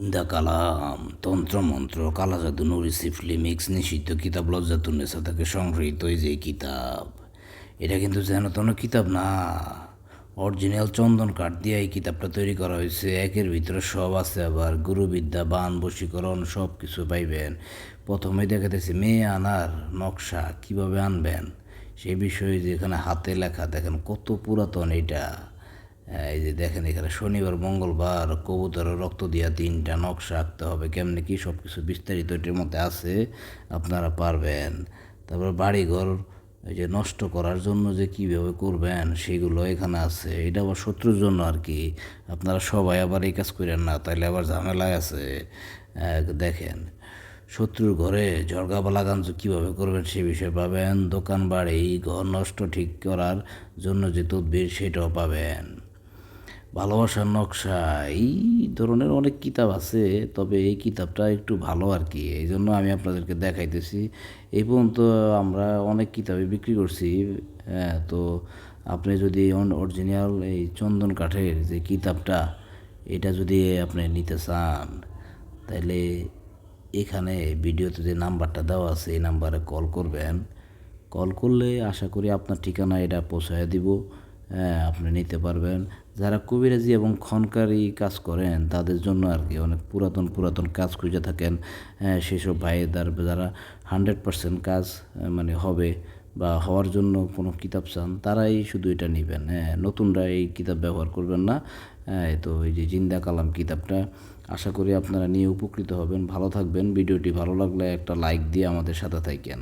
দা কালাম তন্ত্রমন্ত্র কালা জাদু নুরি সিফলি মিক্স নিষিদ্ধ কিতাব লজ্জাতুন্নেসা থেকে সংগৃহীত যে কিতাব, এটা কিন্তু যেন তেন কিতাব না। অরিজিনাল চন্দন কাঠ দিয়ে এই কিতাবটা তৈরি করা হয়েছে। একের ভিতরে সব আছে আবার। গুরুবিদ্যা, বান, বশীকরণ সব কিছু পাইবেন। প্রথমে দেখাতেছে মেয়ে আনার নকশা, কীভাবে আনবেন? সে বিষয়ে যেখানে হাতে লেখা, দেখেন কত পুরাতন এটা। এই যে দেখেন এখানে শনিবার, মঙ্গলবার কবুতরের রক্ত দিয়া তিনটা নকশা আঁকতে হবে। কেমনি কি সব কিছু বিস্তারিত এটির মধ্যে আছে আপনারা পারবেন। তারপর বাড়িঘর এই যে নষ্ট করার জন্য যে কীভাবে করবেন সেগুলো এখানে আছে। এটা আবার শত্রুর জন্য আর কি। আপনারা সবাই আবার এই কাজ করেন না, তাইলে আবার ঝামেলায় আছে। দেখেন, শত্রুর ঘরে ঝড়গা লাগান কীভাবে করবেন সে বিষয়ে পাবেন। দোকান, বাড়ি, ঘর নষ্ট ঠিক করার জন্য যে তদবির সেটাও পাবেন। ভালোবাসার নকশা, এই ধরনের অনেক কিতাব আছে, তবে এই কিতাবটা একটু ভালো আর কি এই জন্য আমি আপনাদেরকে দেখাইতেছি। এই পর্যন্ত আমরা অনেক কিতাবই বিক্রি করছি। হ্যাঁ তো আপনি যদি অরিজিনাল এই চন্দন কাঠের যে কিতাবটা, এটা যদি আপনি নিতে চান তাহলে এখানে ভিডিওতে যে নাম্বারটা দেওয়া আছে, এই নাম্বারে কল করবেন। কল করলে আশা করি আপনার ঠিকানা এটা পৌঁছায় দিব। হ্যাঁ আপনি নিতে পারবেন। যারা কবিরাজি এবং খনকারি কাজ করেন, তাদের জন্য আর কি অনেক পুরাতন পুরাতন কাজ খুঁজে থাকেন সেসব ভাইদের যারা হান্ড্রেড পার্সেন্ট কাজ মানে হবে বা হওয়ার জন্য কোনো কিতাব চান, তারাই শুধু এটা নেবেন। হ্যাঁ নতুনরা এই কিতাব ব্যবহার করবেন না। তো এই যে জিন্দা কালাম কিতাবটা, আশা করি আপনারা নিয়ে উপকৃত হবেন। ভালো থাকবেন। ভিডিওটি ভালো লাগলে একটা লাইক দিয়ে আমাদের সাথে থাকেন।